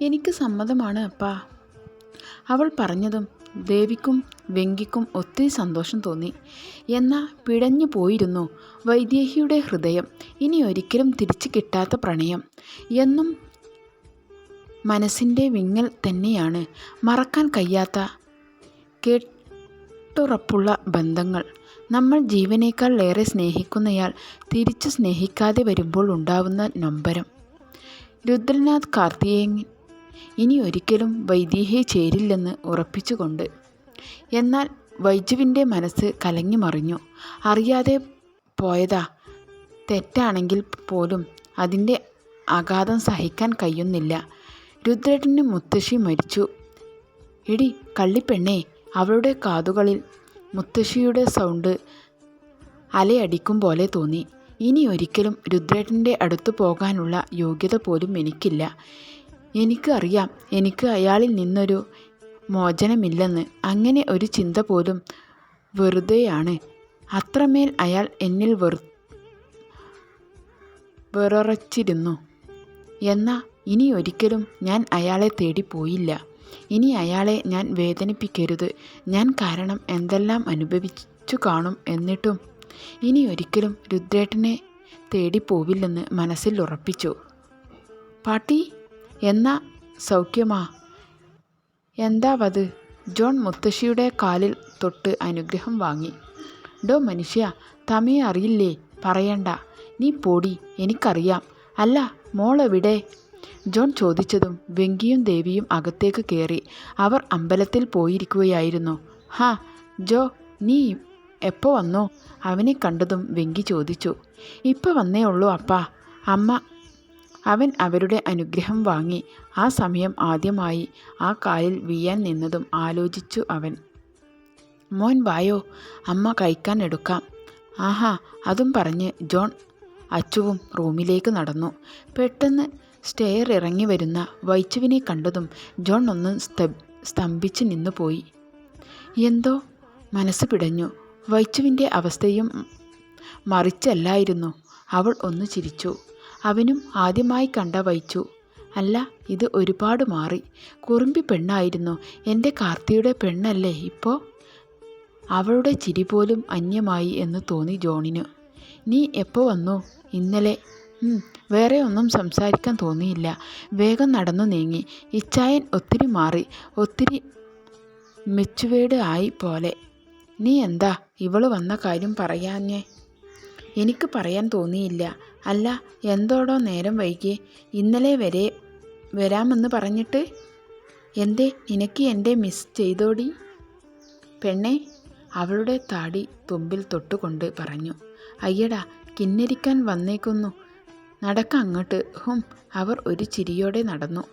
എനിക്ക് സമ്മതമാണ് അപ്പാ. അവൾ പറഞ്ഞതും ദേവിക്കും വെങ്കിക്കും ഒത്തിരി സന്തോഷം തോന്നി. എന്നാൽ പിടഞ്ഞു പോയിരുന്നു വൈദേഹിയുടെ ഹൃദയം. ഇനി ഒരിക്കലും തിരിച്ചു കിട്ടാത്ത പ്രണയം. എന്നും മനസ്സിന്റെ വിങ്ങൽ തന്നെയാണ്. മറക്കാൻ കഴിയാത്ത കേട്ടുറപ്പുള്ള ബന്ധങ്ങൾ. നമ്മൾ ജീവനേക്കാൾ ഏറെ സ്നേഹിക്കുന്നയാൾ തിരിച്ചു സ്നേഹിക്കാതെ വരുമ്പോൾ ഉണ്ടാവുന്ന നൊമ്പരം. രുദ്രനാഥ് കാർത്തികേയൻ ഇനി ഒരിക്കലും വൈദേഹിയെ ചേരില്ലെന്ന് ഉറപ്പിച്ചുകൊണ്ട്. എന്നാൽ വൈജുവിന്റെ മനസ്സ് കലങ്ങി മറിഞ്ഞു അറിയാതെ പോയതാ. തെറ്റാണെങ്കിൽ പോലും അതിന്റെ ആഘാതം സഹിക്കാൻ കഴിയുന്നില്ല. രുദ്രേട്ടന് മുത്തശ്ശി മരിച്ചു. എടി കള്ളിപ്പെണ്ണേ അവളുടെ കാതുകളിൽ മുത്തശ്ശിയുടെ സൗണ്ട് അലയടിക്കും പോലെ തോന്നി. ഇനി ഒരിക്കലും രുദ്രേട്ടന്റെ അടുത്തു പോകാനുള്ള യോഗ്യത പോലും എനിക്കില്ല. എനിക്ക് അറിയാം എനിക്ക് അയാളിൽ നിന്നൊരു മോചനമില്ലെന്ന്. അങ്ങനെ ഒരു ചിന്ത പോലും വെറുതെയാണ്. അത്രമേൽ അയാൾ എന്നിൽ വെറു വെറുറച്ചിരുന്നു. എന്നാൽ ഇനി ഒരിക്കലും ഞാൻ അയാളെ തേടി പോയില്ല. ഇനി അയാളെ ഞാൻ വേദനിപ്പിക്കരുത്. ഞാൻ കാരണം എന്തെല്ലാം അനുഭവിച്ചു കാണും എന്നിട്ടും ഇനി ഒരിക്കലും രുദ്രേട്ടനെ തേടി പോവില്ലെന്ന് മനസ്സിൽ ഉറപ്പിച്ചു. പാട്ടി എന്നാ സൗഖ്യമാ. എന്താവത്? ജോൺ മുത്തശ്ശിയുടെ കാലിൽ തൊട്ട് അനുഗ്രഹം വാങ്ങി. ഡോ മനുഷ്യ തമയെ അറിയില്ലേ? പറയണ്ട. നീ പോടി എനിക്കറിയാം. അല്ല മോളെവിടെ? ജോൺ ചോദിച്ചതും വെങ്കിയും ദേവിയും അകത്തേക്ക് കയറി അവർ അമ്പലത്തിൽ പോയിരിക്കുകയായിരുന്നു. ഹാ ജോ നീ എപ്പോൾ വന്നോ? അവനെ കണ്ടതും വെങ്കി ചോദിച്ചു. ഇപ്പോൾ വന്നേ ഉള്ളൂ അപ്പാ. അമ്മ അവൻ അവരുടെ അനുഗ്രഹം വാങ്ങി. ആ സമയം ആദ്യമായി ആ കാലിൽ വീയാൻ നിന്നതും ആലോചിച്ചു അവൻ. മോൻ വായോ അമ്മ കഴിക്കാൻ എടുക്കാം. ആഹാ അതും പറഞ്ഞ് ജോൺ അച്ചുവും റൂമിലേക്ക് നടന്നു. പെട്ടെന്ന് സ്റ്റെയർ ഇറങ്ങി വരുന്ന വൈച്ചുവിനെ കണ്ടതും ജോൺ ഒന്ന് സ്തംഭിച്ച് നിന്നുപോയി എന്തോ? മനസ്സ് പിടഞ്ഞു. വൈച്ചുവിന്റെ അവസ്ഥയും മറിച്ചല്ലായിരുന്നു. അവൾ ഒന്ന് ചിരിച്ചു. അവനും ആദ്യമായി കണ്ട വൈച്ചു. അല്ല ഇത് ഒരുപാട് മാറി. കുറുമ്പി പെണ്ണായിരുന്നു. എന്റെ കാർത്തിയുടെ പെണ്ണല്ലേ ഇപ്പോൾ അവളുടെ ചിരി പോലും അന്യമായി എന്ന് തോന്നി ജോണിന്. നീ എപ്പോൾ വന്നു? ഇന്നലെ. വേറെ ഒന്നും സംസാരിക്കാൻ തോന്നിയില്ല. വേഗം നടന്നു നീങ്ങി. ഇച്ചായൻ ഒത്തിരി മാറി. ഒത്തിരി മെച്ചുവേട് ആയി പോലെ. നീ എന്താ? ഇവൾ വന്ന കാര്യം പറയാഞ്ഞേ? എനിക്ക് പറയാൻ തോന്നിയില്ല. അല്ല എന്തോടോ നേരം വൈകി. ഇന്നലെ വരെ വരാമെന്ന് പറഞ്ഞിട്ട്? എന്തേ നിനക്ക് എന്റെ മിസ് ചെയ്തോടി? പെണ്ണെ അവളുടെ താടി തുമ്പിൽ തൊട്ടുകൊണ്ട് പറഞ്ഞു. അയ്യടാ കിന്നരിക്കാൻ വന്നേക്കുന്നു. നടക്ക അങ്ങോട്ട്. ഹും അവർ ഒരു ചിരിയോടെ നടന്നു.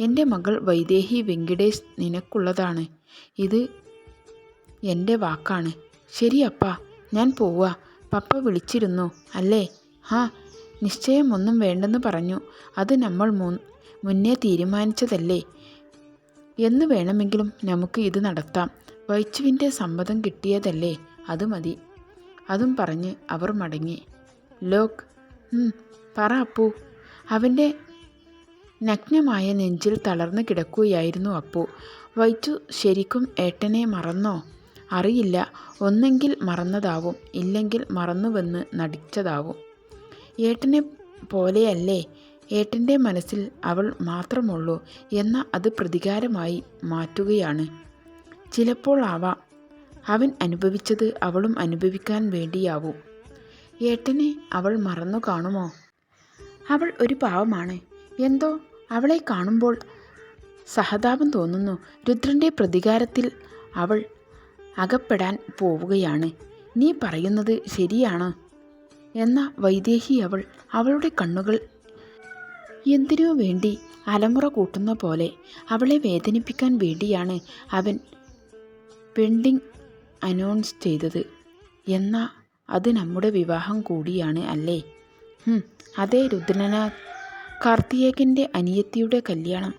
എന്റെ മകൾ വൈദേഹി വെങ്കിടേഷ് നിനക്കുള്ളതാണ്. ഇത് എന്റെ വാക്കാണ്. ശരിയപ്പാ ഞാൻ പോവാ. പപ്പ വിളിച്ചിരുന്നു. അല്ലേ? ഹാ നിശ്ചയം ഒന്നും വേണ്ടെന്ന് പറഞ്ഞു. അത് നമ്മൾ മുന്നേ തീരുമാനിച്ചതല്ലേ? എന്ന് വേണമെങ്കിലും നമുക്ക് ഇത് നടത്താം. വൈച്ചുവിന്റെ സമ്മതം കിട്ടിയതല്ലേ? അത് മതി. അതും പറഞ്ഞ് അവർ മടങ്ങി. ലോക് പറ അപ്പൂ. അവന്റെ നഗ്നമായ നെഞ്ചിൽ തളർന്നു കിടക്കുകയായിരുന്നു അപ്പു. വൈച്ചു ശരിക്കും ഏട്ടനെ മറന്നോ? അറിയില്ല. ഒന്നെങ്കിൽ മറന്നതാവും. ഇല്ലെങ്കിൽ മറന്നുവെന്ന് നടിച്ചതാവും. ഏട്ടനെ പോലെയല്ലേ? ഏട്ടന്റെ മനസ്സിൽ അവൾ മാത്രമുള്ളൂ എന്ന അത് പ്രതികാരമായി മാറ്റുകയാണ്. ചിലപ്പോൾ ആവാം. അവൻ അനുഭവിച്ചത് അവളും അനുഭവിക്കാൻ വേണ്ടിയാവും. ഏട്ടനെ അവൾ മറന്നു കാണുമോ? അവൾ ഒരു പാവമാണ്. എന്തോ അവളെ കാണുമ്പോൾ സഹതാപം തോന്നുന്നു. രുദ്രന്റെ പ്രതികാരത്തിൽ അവൾ അകപ്പെടാൻ പോവുകയാണ്. നീ പറയുന്നത് ശരിയാണ്. എന്ന വൈദേഹി അവൾ അവളുടെ കണ്ണുകൾ എന്തിനോ വേണ്ടി അലമുറ കൂട്ടുന്ന പോലെ അവളെ വേദനിപ്പിക്കാൻ വേണ്ടിയാണ് അവൻ പെൻഡിങ് അനൗൺസ് ചെയ്തത്. എന്നാൽ അത് നമ്മുടെ വിവാഹം കൂടിയാണ് അല്ലേ? അതേ രുദ്രനാഥ് കാർത്തികേയന്റെ അനിയത്തിയുടെ കല്യാണം.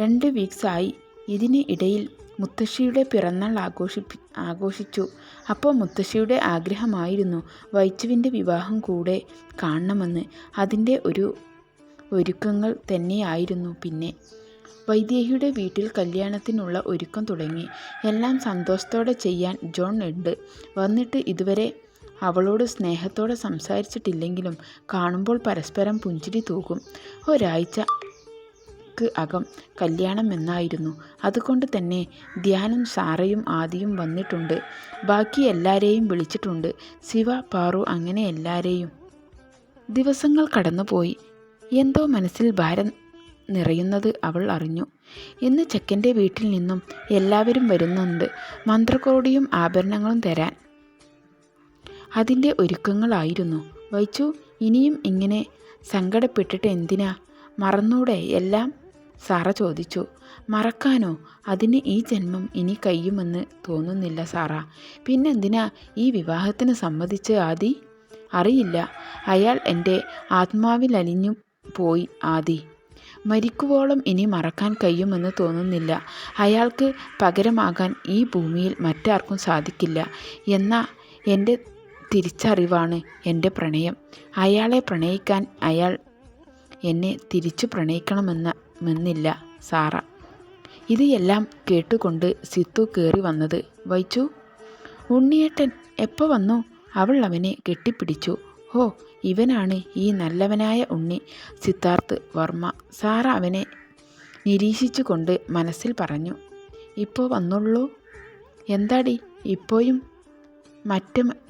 രണ്ട് വീക്സായി ഇതിന് ഇടയിൽ മുത്തശ്ശിയുടെ പിറന്നാൾ ആഘോഷിപ്പി ആഘോഷിച്ചു. അപ്പോൾ മുത്തശ്ശിയുടെ ആഗ്രഹമായിരുന്നു വൈച്ചുവിന്റെ വിവാഹം കൂടെ കാണണമെന്ന് അതിന്റെ ഒരു ഒരുക്കങ്ങൾ തന്നെയായിരുന്നു പിന്നെ വൈദേഹിയുടെ വീട്ടിൽ കല്യാണത്തിനുള്ള ഒരുക്കം തുടങ്ങി. എല്ലാം സന്തോഷത്തോടെ ചെയ്യാൻ ജോൺ ഉണ്ട്. വന്നിട്ട് ഇതുവരെ അവളോട് സ്നേഹത്തോടെ സംസാരിച്ചിട്ടില്ലെങ്കിലും കാണുമ്പോൾ പരസ്പരം പുഞ്ചിരി തൂകും. ഒരാഴ്ചക്ക് അകം കല്യാണം എന്നായിരുന്നു അതുകൊണ്ട് തന്നെ ധ്യാനം സാറയും ആദിയും വന്നിട്ടുണ്ട്. ബാക്കി എല്ലാരെയും വിളിച്ചിട്ടുണ്ട്. ശിവ, പാറു അങ്ങനെ എല്ലാരെയും. ദിവസങ്ങൾ കടന്നുപോയി. എന്തോ മനസ്സിൽ ഭാരം നിറയുന്നത് അവൾ അറിഞ്ഞു. ഇന്ന് ചെക്കന്റെ വീട്ടിൽ നിന്നും എല്ലാവരും വരുന്നുണ്ട് മന്ത്രക്കോടിയും ആഭരണങ്ങളും തരാൻ. അതിന്റെ ഒരുക്കങ്ങളായിരുന്നു. വൈച്ചു ഇനിയും ഇങ്ങനെ സങ്കടപ്പെട്ടിട്ട് എന്തിനാ? മറന്നൂടെ എല്ലാം? സാറ ചോദിച്ചു. മറക്കാനോ? അതിന് ഈ ജന്മം ഇനി കഴിയുമെന്ന് തോന്നുന്നില്ല സാറാ. പിന്നെന്തിനാ ഈ വിവാഹത്തിന് സമ്മതിച്ച് ആദി? അറിയില്ല. അയാൾ എന്റെ ആത്മാവിലലിഞ്ഞു പോയി ആദി. മരിക്കുവോളം ഇനി മറക്കാൻ കഴിയുമെന്ന് തോന്നുന്നില്ല. അയാൾക്ക് പകരമാകാൻ ഈ ഭൂമിയിൽ മറ്റാർക്കും സാധിക്കില്ല എന്ന എന്റെ തിരിച്ചറിവാണ് എന്റെ പ്രണയം. അയാളെ പ്രണയിക്കാൻ അയാൾ എന്നെ തിരിച്ചു പ്രണയിക്കണമെന്നില്ല സാറ. ഇത് എല്ലാം കേട്ടുകൊണ്ട് സിത്തു കയറി വന്നത്. വൈച്ചു. ഉണ്ണിയേട്ടൻ എപ്പോൾ വന്നു? അവൾ അവനെ കെട്ടിപ്പിടിച്ചു. ഹോ ഇവനാണ് ഈ നല്ലവനായ ഉണ്ണി സിദ്ധാർത്ഥ് വർമ്മ. സാറ അവനെ നിരീക്ഷിച്ചുകൊണ്ട് മനസ്സിൽ പറഞ്ഞു. ഇപ്പോൾ വന്നുള്ളൂ? എന്താടി ഇപ്പോഴും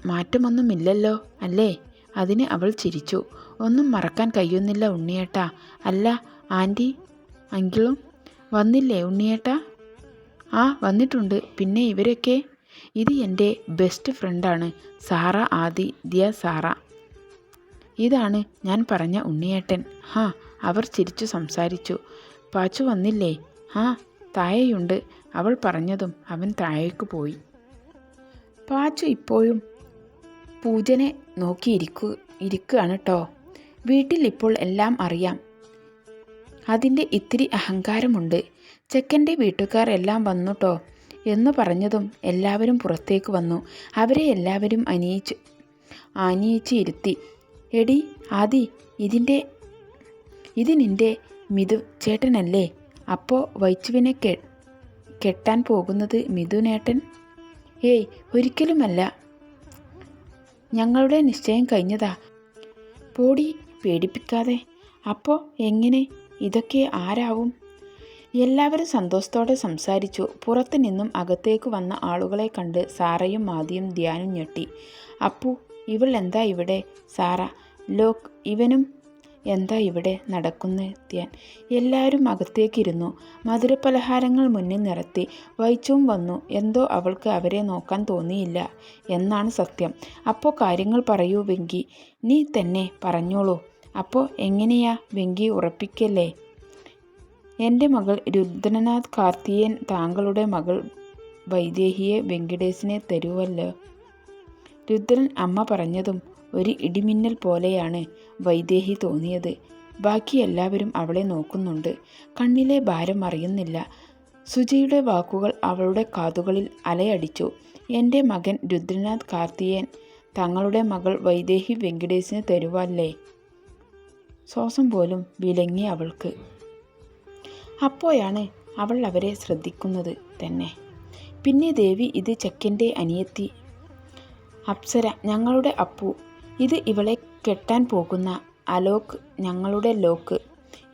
മാറ്റമൊന്നുമില്ലല്ലോ അല്ലേ? അതിന് അവൾ ചിരിച്ചു. ഒന്നും മറക്കാൻ കഴിയുന്നില്ല ഉണ്ണിയേട്ടാ. അല്ല ആന്റി അങ്കിളും വന്നില്ലേ ഉണ്ണിയേട്ടാ? ആ വന്നിട്ടുണ്ട്. പിന്നെ ഇവരൊക്കെ? ഇത് എന്റെ ബെസ്റ്റ് ഫ്രണ്ടാണ് സാറ ആദി ദിയ സാറ. ഇതാണ് ഞാൻ പറഞ്ഞ ഉണ്ണിയേട്ടൻ. ഹാ അവർ ചിരിച്ചു സംസാരിച്ചു. പാച്ചു വന്നില്ലേ? ആ തായയുണ്ട് അവൾ പറഞ്ഞതും അവൻ താഴേക്ക് പോയി. പാച്ചു ഇപ്പോഴും പൂജനെ നോക്കിയിരിക്കു ഇരിക്കുകയാണ് കേട്ടോ വീട്ടിൽ ഇപ്പോൾ എല്ലാം അറിയാം. അതിന്റെ ഇത്തിരി അഹങ്കാരമുണ്ട്. ചെക്കന്റെ വീട്ടുകാർ എല്ലാം വന്നുട്ടോ എന്ന് പറഞ്ഞതും എല്ലാവരും പുറത്തേക്ക് വന്നു. അവരെ എല്ലാവരും അണിയിച്ച് ഇരുത്തി. എടി ആദി ഇത് നിന്റെ മിഥു ചേട്ടനല്ലേ? അപ്പോൾ വൈച്ചുവിനെ കെ കെട്ടാൻ പോകുന്നത് മിഥുനേട്ടൻ? ഏയ് ഒരിക്കലുമല്ല. ഞങ്ങളുടെ നിശ്ചയം കഴിഞ്ഞതാ. പോടി പേടിപ്പിക്കാതെ. അപ്പോൾ എങ്ങനെ? ഇതൊക്കെ ആരാവും? എല്ലാവരും സന്തോഷത്തോടെ സംസാരിച്ചു. പുറത്തു നിന്നും അകത്തേക്ക് വന്ന ആളുകളെ കണ്ട് സാറയും മാതിയും ധ്യാനും ഞെട്ടി. അപ്പു ഇവൾ എന്താ ഇവിടെ? സാറ ലോക് ഇവനും എന്താ ഇവിടെ നടക്കുന്നത് ധ്യാൻ. എല്ലാവരും അകത്തേക്കിരുന്നു. മധുരപലഹാരങ്ങൾ മുന്നിൽ നിരത്തി. വൈച്ചും വന്നു. എന്തോ അവൾക്ക് അവരെ നോക്കാൻ തോന്നിയില്ല എന്നാണ് സത്യം. അപ്പോൾ കാര്യങ്ങൾ പറയൂ വെങ്കി. നീ തന്നെ പറഞ്ഞോളൂ. അപ്പോ എങ്ങനെയാ വെങ്കി ഉറപ്പിക്കല്ലേ? എന്റെ മകൾ രുദ്രനാഥ് കാർത്തിയൻ താങ്കളുടെ മകൾ വൈദേഹിയെ വെങ്കിടേശിനെ തരുവല്ലോ. രുദ്രൻ അമ്മ പറഞ്ഞതും ഒരു ഇടിമിന്നൽ പോലെയാണ് വൈദേഹി തോന്നിയത്. ബാക്കി എല്ലാവരും അവളെ നോക്കുന്നുണ്ട്. കണ്ണിലെ ഭാരം അറിയുന്നില്ല. സുജയുടെ വാക്കുകൾ അവളുടെ കാതുകളിൽ അലയടിച്ചു. എന്റെ മകൻ രുദ്രനാഥ് കാർത്തിയൻ തങ്ങളുടെ മകൾ വൈദേഹി വെങ്കിടേശിന് തരുവല്ലേ? ശ്വാസം പോലും വിലങ്ങി അവൾക്ക്. അപ്പോഴാണ് അവൾ അവരെ ശ്രദ്ധിക്കുന്നത് തന്നെ. പിന്നെ ദേവി ഇത് ചെക്കന്റെ അനിയത്തി അപ്സര ഞങ്ങളുടെ അപ്പു. ഇത് ഇവളെ കെട്ടാൻ പോകുന്ന അലോക് ഞങ്ങളുടെ ലോക്ക്.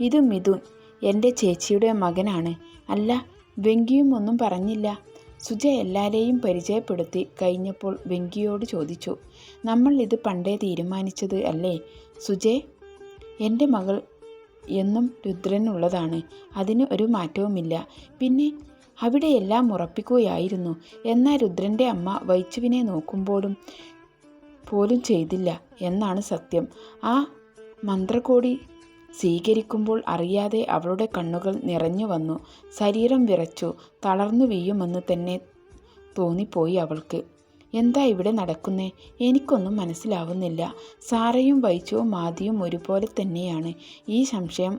ഇത് മിഥുൻ എന്റെ ചേച്ചിയുടെ മകനാണ്. അല്ല വെങ്കിയും ഒന്നും പറഞ്ഞില്ല. സുജ എല്ലാവരെയും പരിചയപ്പെടുത്തി കഴിഞ്ഞപ്പോൾ വെങ്കിയോട് ചോദിച്ചു. നമ്മൾ ഇത് പണ്ടേ തീരുമാനിച്ചത് അല്ലേ സുജേ? എന്റെ മകൾ എന്നും രുദ്രനുള്ളതാണ്. അതിന് ഒരു മാറ്റവുമില്ല. പിന്നെ അവിടെയെല്ലാം ഉറപ്പിക്കുകയായിരുന്നു. എന്നാൽ രുദ്രന്റെ അമ്മ വൈച്ചുവിനെ നോക്കുമ്പോഴും പോലും ചെയ്തില്ല എന്നാണ് സത്യം. ആ മന്ത്രകോടി സ്വീകരിക്കുമ്പോൾ അറിയാതെ അവളുടെ കണ്ണുകൾ നിറഞ്ഞു വന്നു. ശരീരം വിറച്ചു. തളർന്നു വീഴുമെന്ന് തന്നെ തോന്നിപ്പോയി അവൾക്ക്. എന്താ ഇവിടെ നടക്കുന്നേ എനിക്കൊന്നും മനസ്സിലാവുന്നില്ല. സാറയും വൈച്ചവും മാതിയും ഒരുപോലെ തന്നെയാണ് ഈ സംശയം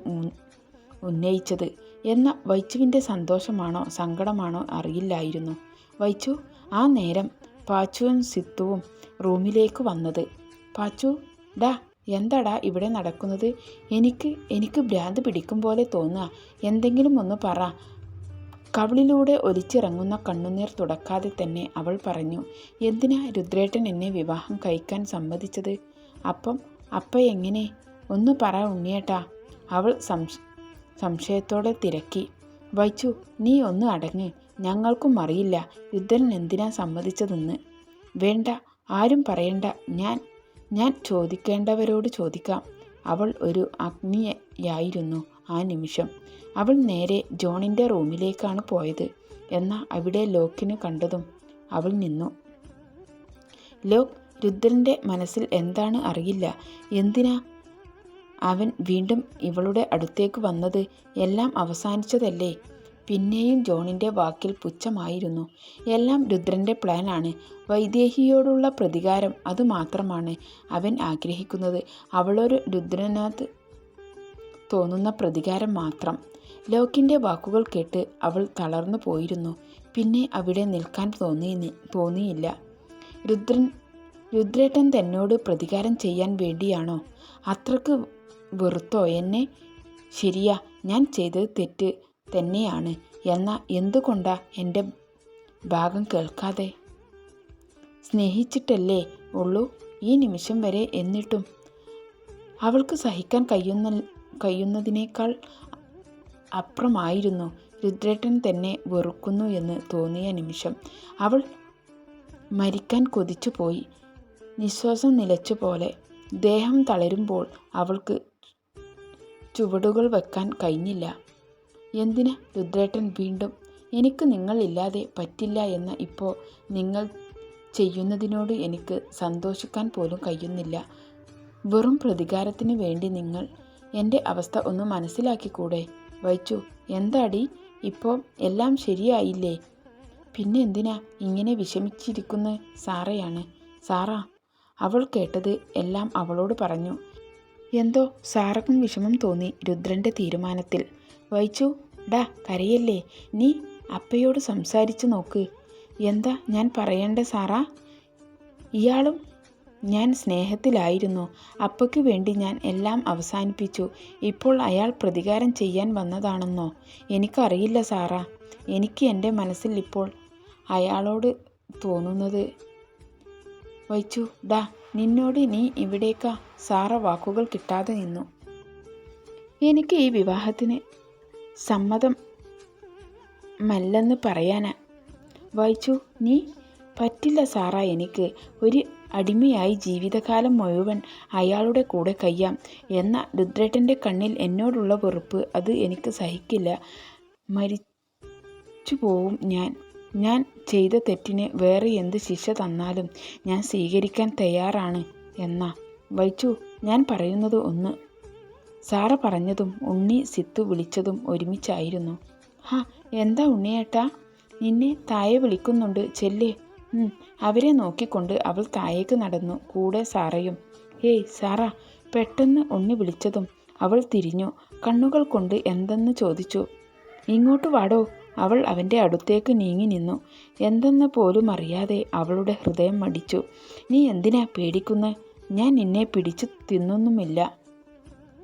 ഉന്നയിച്ചത്. എന്ന വൈച്ചുവിന്റെ സന്തോഷമാണോ സങ്കടമാണോ അറിയില്ലായിരുന്നു. വൈച്ചു ആ നേരം പാച്ചുവും സിത്തുവും റൂമിലേക്ക് വന്നത്. പാച്ചു ഡാ എന്താടാ ഇവിടെ നടക്കുന്നത് എനിക്ക് എനിക്ക് ഭ്രാന്ത് പിടിക്കും പോലെ തോന്നുക എന്തെങ്കിലും ഒന്ന് പറ കവിളിലൂടെ ഒലിച്ചിറങ്ങുന്ന കണ്ണുനീർ തുടക്കാതെ തന്നെ അവൾ പറഞ്ഞു എന്തിനാ രുദ്രേട്ടൻ എന്നെ വിവാഹം കഴിക്കാൻ സമ്മതിച്ചത്? അപ്പം അപ്പ എങ്ങനെ? ഒന്ന് പറ ഉണ്ണിയേട്ടാ. അവൾ സംശ സംശയത്തോടെ തിരക്കി. വൈച്ചു നീ ഒന്ന് അടങ്ങ്. ഞങ്ങൾക്കും അറിയില്ല രുദ്രൻ എന്തിനാ സമ്മതിച്ചതെന്ന്. വേണ്ട ആരും പറയണ്ട. ഞാൻ ഞാൻ ചോദിക്കേണ്ടവരോട് ചോദിക്കാം. അവൾ ഒരു അഗ്നിയായിരുന്നു ആ നിമിഷം. അവൾ നേരെ ജോണിന്റെ റൂമിലേക്കാണ് പോയത്. എന്നാൽ അവിടെ ലോക്കിന് കണ്ടതും അവൾ നിന്നു. ലോക്ക് രുദ്രന്റെ മനസ്സിൽ എന്താണ് അറിയില്ല. എന്തിനാ അവൻ വീണ്ടും ഇവളുടെ അടുത്തേക്ക് വന്നത്? എല്ലാം അവസാനിച്ചതല്ലേ? പിന്നെയും ജോണിന്റെ വാക്കിൽ പുച്ഛമായിരുന്നു. എല്ലാം രുദ്രന്റെ പ്ലാനാണ് വൈദേഹിയോടുള്ള പ്രതികാരം അതുമാത്രമാണ് അവൻ ആഗ്രഹിക്കുന്നത്. അവളൊരു രുദ്രനാഥ് തോന്നുന്ന പ്രതികാരം മാത്രം. ലോക്കിന്റെ വാക്കുകൾ കേട്ട് അവൾ തളർന്നു പോയിരുന്നു. പിന്നെ അവിടെ നിൽക്കാൻ തോന്നി തോന്നിയില്ല. രുദ്രൻ രുദ്രേട്ടൻ തന്നോട് പ്രതികാരം ചെയ്യാൻ വേണ്ടിയാണോ? അത്രയ്ക്ക് വെറുത്തോ എന്നെ? ശരിയാ ഞാൻ ചെയ്തത് തെറ്റ് തന്നെയാണ്. എന്നാൽ എന്തുകൊണ്ടാ എന്റെ ഭാഗം കേൾക്കാതെ? സ്നേഹിച്ചിട്ടല്ലേ ഉള്ളൂ ഈ നിമിഷം വരെ എന്നിട്ടും. അവൾക്ക് സഹിക്കാൻ കഴിയുന്ന കഴിയുന്നതിനേക്കാൾ അപ്പുറമായിരുന്നു. രുദ്രേട്ടൻ തന്നെ വെറുക്കുന്നു എന്ന് തോന്നിയ നിമിഷം അവൾ മരിക്കാൻ കൊതിച്ചുപോയി. നിശ്വാസം നിലച്ചു പോലെ ദേഹം തളരുമ്പോൾ അവൾക്ക് ചുവടുകൾ വെക്കാൻ കഴിഞ്ഞില്ല. എന്തിന് രുദ്രേട്ടൻ വീണ്ടും എനിക്ക് നിങ്ങളില്ലാതെ പറ്റില്ല എന്ന ഇപ്പോൾ നിങ്ങൾ ചെയ്യുന്നതിനോട് എനിക്ക് സന്തോഷിക്കാൻ പോലും കഴിയുന്നില്ല. വെറും പ്രതികാരത്തിന് വേണ്ടി നിങ്ങൾ എന്റെ അവസ്ഥ ഒന്ന് മനസ്സിലാക്കിക്കൂടെ? വൈച്ചു എന്താടി? ഇപ്പോൾ എല്ലാം ശരിയായില്ലേ? പിന്നെ എന്തിനാ ഇങ്ങനെ വിഷമിച്ചിരിക്കുന്നത് സാറയാണ്? സാറാ അവൾ കേട്ടത് എല്ലാം അവളോട് പറഞ്ഞു. എന്തോ സാറക്കും വിഷമം തോന്നി രുദ്രന്റെ തീരുമാനത്തിൽ. വൈച്ചു ഡാ കരയല്ലേ? നീ അപ്പയോട് സംസാരിച്ചു നോക്ക്. എന്താ ഞാൻ പറയേണ്ട സാറാ? ഇയാളും ഞാൻ സ്നേഹത്തിലായിരുന്നു. അപ്പയ്ക്ക് വേണ്ടി ഞാൻ എല്ലാം അവസാനിപ്പിച്ചു. ഇപ്പോൾ അയാൾ പ്രതികാരം ചെയ്യാൻ വന്നതാണെന്നോ? എനിക്കറിയില്ല സാറാ. എനിക്ക് എന്റെ മനസ്സിൽ ഇപ്പോൾ അയാളോട് തോന്നുന്നത്. വൈച്ചു ഡാ നിന്നോട് നീ ഇവിടേക്കാ. സാറ വാക്കുകൾ കിട്ടാതെ നിന്നു. എനിക്ക് ഈ വിവാഹത്തിന് സമ്മതം മല്ലെന്ന് പറയാനാ. വായിച്ചു നീ പറ്റില്ല സാറാ എനിക്ക്. ഒരു അടിമയായി ജീവിതകാലം മുഴുവൻ അയാളുടെ കൂടെ കഴിയാം എന്ന രുദ്രേട്ടന്റെ കണ്ണിൽ എന്നോടുള്ള വെറുപ്പ് അത് എനിക്ക് സഹിക്കില്ല. മരിച്ചു പോവും ഞാൻ. ഞാൻ ചെയ്ത തെറ്റിന് വേറെ എന്ത് ശിക്ഷ തന്നാലും ഞാൻ സ്വീകരിക്കാൻ തയ്യാറാണ് എന്നാ. വൈച്ചു ഞാൻ പറയുന്നത് ഒന്ന്. സാറ പറഞ്ഞതും ഉണ്ണി സിത്തു വിളിച്ചതും ഒരുമിച്ചായിരുന്നു. ഹാ എന്താ ഉണ്ണിയേട്ടാ? നിന്നെ തായ വിളിക്കുന്നുണ്ട്. ചെല്ലേ. അവരെ നോക്കിക്കൊണ്ട് അവൾ താഴേക്ക് നടന്നു. കൂടെ സാറയും. ഏയ് സാറ പെട്ടെന്ന് ഉണ്ണി വിളിച്ചതും അവൾ തിരിഞ്ഞു. കണ്ണുകൾ കൊണ്ട് എന്തെന്ന് ചോദിച്ചു. ഇങ്ങോട്ട് വാടോ. അവൾ അവന്റെ അടുത്തേക്ക് നീങ്ങി നിന്നു. എന്തെന്ന് പോലും അറിയാതെ അവളുടെ ഹൃദയം മടിച്ചു. നീ എന്തിനാ പേടിക്കുന്നത് ഞാൻ നിന്നെ പിടിച്ചു തിന്നൊന്നുമില്ല.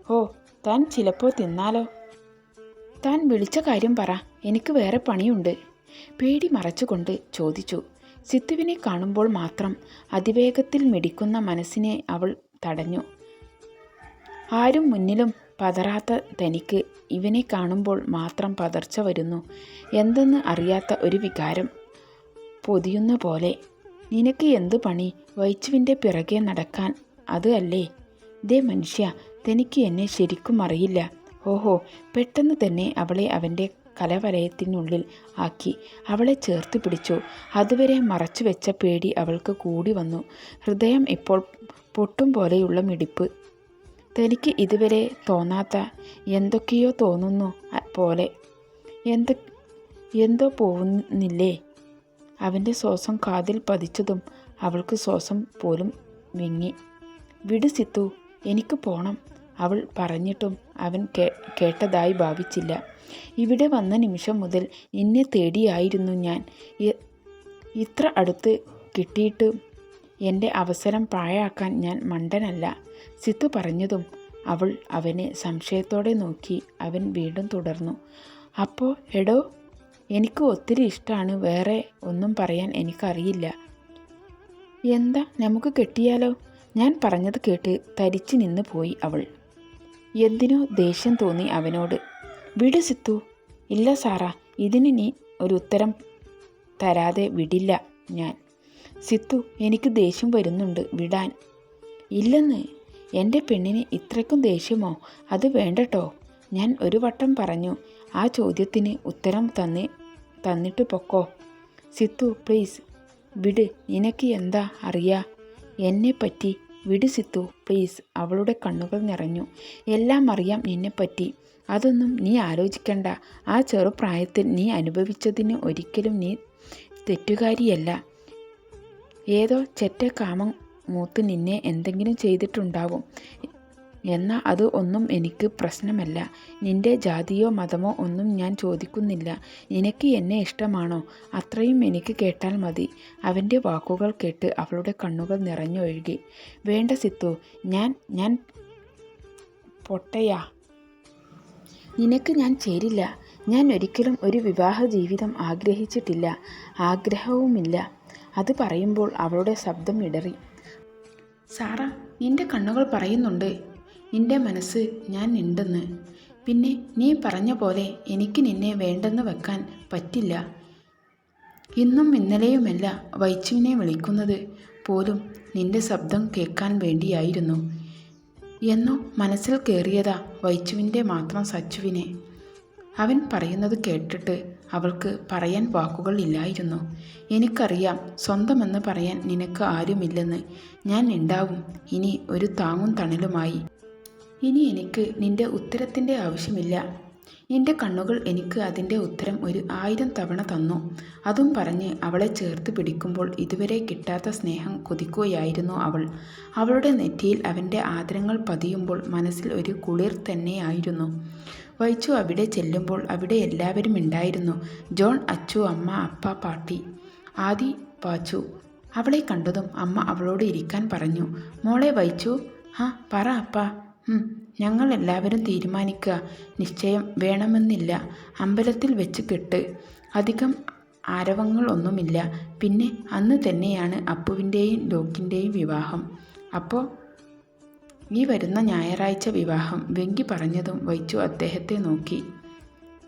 ഓ താൻ ചിലപ്പോൾ തിന്നാലോ? താൻ വിളിച്ച കാര്യം പറ. എനിക്ക് വേറെ പണിയുണ്ട്. പേടി മറച്ചുകൊണ്ട് ചോദിച്ചു. സിത്തുവിനെ കാണുമ്പോൾ മാത്രം അതിവേഗത്തിൽ മിടിക്കുന്ന മനസ്സിനെ അവൾ തടഞ്ഞു. ആരും മുന്നിലും പതറാത്ത തനിക്ക് ഇവനെ കാണുമ്പോൾ മാത്രം പതർച്ച വരുന്നു. എന്തെന്ന് അറിയാത്ത ഒരു വികാരം പൊതിയുന്ന പോലെ നിനക്ക് എന്തു പണി? വൈച്ചുവിന്റെ പിറകെ നടക്കാൻ അത് അല്ലേ? ദേ മനുഷ്യ തനിക്ക് എന്നെ ശരിക്കും അറിയില്ല. ഓഹോ പെട്ടെന്ന് തന്നെ അവളെ അവന്റെ കലവലയത്തിനുള്ളിൽ ആക്കി. അവളെ ചേർത്ത് പിടിച്ചു. അതുവരെ മറച്ചു വെച്ച പേടി അവൾക്ക് കൂടി വന്നു. ഹൃദയം ഇപ്പോൾ പൊട്ടും പോലെയുള്ള മിടിപ്പ്. തനിക്ക് ഇതുവരെ തോന്നാത്ത എന്തൊക്കെയോ തോന്നുന്നു പോലെ. എന്ത് എന്തോ പോകുന്നില്ലേ? അവന്റെ ശ്വാസം കാതിൽ പതിച്ചതും അവൾക്ക് ശ്വാസം പോലും വിങ്ങി. വിട് സിത്തു എനിക്ക് പോണം അവൾ പറഞ്ഞിട്ടും അവൻ കേട്ടതായി ഭാവിച്ചില്ല. ഇവിടെ വന്ന നിമിഷം മുതൽ നിന്നെ തേടിയായിരുന്നു ഞാൻ. ഇത്ര അടുത്ത് കിട്ടിയിട്ട് എന്റെ അവസരം പാഴാക്കാൻ ഞാൻ മണ്ടനല്ല. സിത്തു പറഞ്ഞതും അവൾ അവനെ സംശയത്തോടെ നോക്കി അവൻ വീണ്ടും തുടർന്നു. അപ്പോൾ എടോ എനിക്ക് ഒത്തിരി ഇഷ്ടമാണ് വേറെ ഒന്നും പറയാൻ എനിക്കറിയില്ല. എന്താ? നമുക്ക് കെട്ടിയാലോ? ഞാൻ പറഞ്ഞത് കേട്ട് തരിച്ചു നിന്ന് പോയി അവൾ. എന്തിനോ ദേഷ്യം തോന്നി അവനോട്. വിട് സിത്തു ഇല്ല സാറാ. ഇതിന് നീ ഒരു ഉത്തരം തരാതെ വിടില്ല ഞാൻ. സിത്തു എനിക്ക് ദേഷ്യം വരുന്നുണ്ട്. വിടാൻ. ഇല്ലെന്ന്? എന്റെ പെണ്ണിന് ഇത്രയ്ക്കും ദേഷ്യമോ? അത് വേണ്ടട്ടോ? ഞാൻ ഒരു വട്ടം പറഞ്ഞു. ആ ചോദ്യത്തിന് ഉത്തരം തന്നി തന്നിട്ട് പൊക്കോ. സിത്തു പ്ലീസ് വിട്. നിനക്ക് എന്താ അറിയാ? എന്നെപ്പറ്റി വിട് സിത്തു പ്ലീസ് അവളുടെ കണ്ണുകൾ നിറഞ്ഞു. എല്ലാം അറിയാം നിന്നെപ്പറ്റി. അതൊന്നും നീ ആലോചിക്കണ്ട. ആ ചെറുപ്രായത്തിൽ നീ അനുഭവിച്ചതിന് ഒരിക്കലും നീ തെറ്റുകാരിയല്ല. ഏതോ ചെറ്റ കാമം മൂത്ത് നിന്നെ എന്തെങ്കിലും ചെയ്തിട്ടുണ്ടാവും. എന്നാൽ അത് ഒന്നും എനിക്ക് പ്രശ്നമല്ല. നിന്റെ ജാതിയോ മതമോ ഒന്നും ഞാൻ ചോദിക്കുന്നില്ല. നിനക്ക് എന്നെ ഇഷ്ടമാണോ? അത്രയും എനിക്ക് കേട്ടാൽ മതി. അവന്റെ വാക്കുകൾ കേട്ട് അവളുടെ കണ്ണുകൾ നിറഞ്ഞൊഴുകി. വേണ്ട സിത്തു ഞാൻ ഞാൻ പൊട്ടയാ. നിനക്ക് ഞാൻ ചേരില്ല. ഞാൻ ഒരിക്കലും ഒരു വിവാഹ ജീവിതം ആഗ്രഹിച്ചിട്ടില്ല. ആഗ്രഹവുമില്ല. അത് പറയുമ്പോൾ അവളുടെ ശബ്ദം ഇടറി. സാറ നിന്റെ കണ്ണുകൾ പറയുന്നുണ്ട്. നിന്റെ മനസ്സ് ഞാൻ ഉണ്ടെന്ന് പിന്നെ നീ പറഞ്ഞ പോലെ എനിക്ക് നിന്നെ വേണ്ടെന്ന് വെക്കാൻ പറ്റില്ല. ഇന്നും ഇന്നലെയുമല്ല വൈച്ചുവിനെ വിളിക്കുന്നത്. പോലും നിന്റെ ശബ്ദം കേൾക്കാൻ വേണ്ടിയായിരുന്നു. എന്നോ മനസ്സിൽ കയറിയതാ വൈച്ചുവിന്റെ മാത്രം സച്ചുവിനെ. അവൻ പറയുന്നത് കേട്ടിട്ട് അവൾക്ക് പറയാൻ വാക്കുകൾ ഇല്ലായിരുന്നു. എനിക്കറിയാം സ്വന്തമെന്ന് പറയാൻ നിനക്ക് ആരുമില്ലെന്ന്. ഞാൻ ഉണ്ടാവും ഇനി ഒരു താങ്ങും തണലുമായി ഇനി എനിക്ക് നിന്റെ ഉത്തരത്തിന്റെ ആവശ്യമില്ല. നിന്റെ കണ്ണുകൾ എനിക്ക് അതിന്റെ ഉത്തരം ഒരു ആയിരം തവണ തന്നു. അതും പറഞ്ഞ് അവളെ ചേർത്ത് പിടിക്കുമ്പോൾ ഇതുവരെ കിട്ടാത്ത സ്നേഹം കൊതിക്കുകയായിരുന്നു അവൾ. അവളുടെ നെറ്റിയിൽ അവന്റെ ആദരങ്ങൾ പതിയുമ്പോൾ മനസ്സിൽ ഒരു കുളിർ തന്നെയായിരുന്നു. വൈച്ചു അവിടെ ചെല്ലുമ്പോൾ അവിടെ എല്ലാവരും ഉണ്ടായിരുന്നു. ജോൺ അച്ചു അമ്മ അപ്പ പാട്ടി. ആദി വാച്ചു അവളെ കണ്ടതും അമ്മ അവളോട് ഇരിക്കാൻ പറഞ്ഞു. മോളെ വൈച്ചു ആ പറ അപ്പ. ഞങ്ങൾ എല്ലാവരും തീരുമാനിക്കുക. നിശ്ചയം വേണമെന്നില്ല. അമ്പലത്തിൽ വെച്ച് കെട്ട്. അധികം ആരവങ്ങൾ ഒന്നുമില്ല പിന്നെ അന്ന് തന്നെയാണ് അപ്പുവിന്റെയും ലോക്കിന്റെയും വിവാഹം. അപ്പോൾ ഈ വരുന്ന ഞായറാഴ്ച വിവാഹം. വെങ്കി പറഞ്ഞതും വൈച്ചു അദ്ദേഹത്തെ നോക്കി.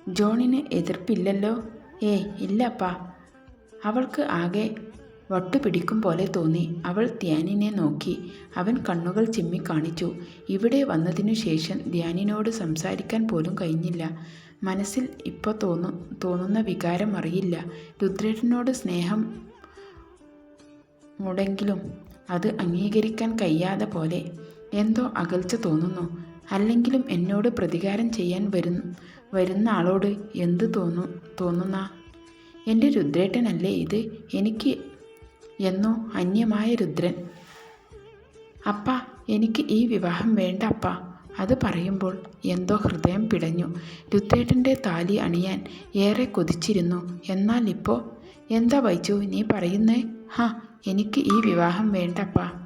ജോണിന് എതിർപ്പില്ലല്ലോ? ഏയ് ഇല്ലപ്പാ അവൾക്ക് ആകെ വട്ടുപിടിക്കും പോലെ തോന്നി. അവൾ ധ്യാനിനെ നോക്കി. അവൻ കണ്ണുകൾ ചിമ്മി കാണിച്ചു. ഇവിടെ വന്നതിനു ശേഷം ധ്യാനിനോട് സംസാരിക്കാൻ പോലും കഴിഞ്ഞില്ല. മനസ്സിൽ ഇപ്പോൾ തോന്നു തോന്നുന്ന വികാരം അറിയില്ല. രുദ്രേട്ടനോട് സ്നേഹം മുടെങ്കിലും അത് അംഗീകരിക്കാൻ കഴിയാതെ പോലെ എന്തോ അകൽച്ച തോന്നുന്നു. അല്ലെങ്കിലും എന്നോട് പ്രതികാരം ചെയ്യാൻ വരും വരുന്ന ആളോട് എന്ത് തോന്നു തോന്നുന്ന? എന്റെ രുദ്രേട്ടനല്ലേ ഇത്? എനിക്ക് എന്നോ അന്യമായ രുദ്രൻ. അപ്പ എനിക്ക് ഈ വിവാഹം വേണ്ട അപ്പ അത് പറയുമ്പോൾ എന്തോ ഹൃദയം പിടഞ്ഞു. രുദ്രേട്ടന്റെ താലി അണിയാൻ ഏറെ കൊതിച്ചിരുന്നു. എന്നാൽ ഇപ്പോൾ എന്താ വൈച്ചു നീ പറയുന്നേ? ഹാ എനിക്ക് ഈ വിവാഹം വേണ്ടപ്പ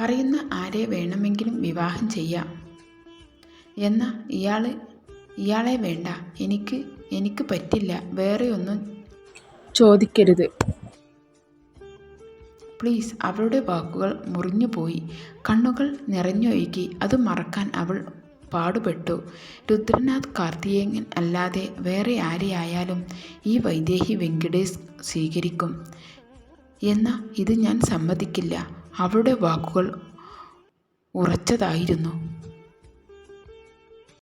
പറയുന്ന ആരെ വേണമെങ്കിലും വിവാഹം ചെയ്യാം. എന്നാ ഇയാൾ ഇയാളെ വേണ്ട. എനിക്ക് എനിക്ക് പറ്റില്ല. വേറെ ഒന്നും ചോദിക്കരുത്. പ്ലീസ് അവളുടെ വാക്കുകൾ മുറിഞ്ഞുപോയി. കണ്ണുകൾ നിറഞ്ഞൊഴുകി അത് മറക്കാൻ അവൾ പാടുപെട്ടു. രുദ്രനാഥ് കാർത്തികേയൻ അല്ലാതെ വേറെ ആരെയായാലും ഈ വൈദേഹി വെങ്കിടേഷ് സ്വീകരിക്കും. എന്ന ഇത് ഞാൻ സമ്മതിക്കില്ല. അവളുടെ വാക്കുകൾ ഉറച്ചതായിരുന്നു.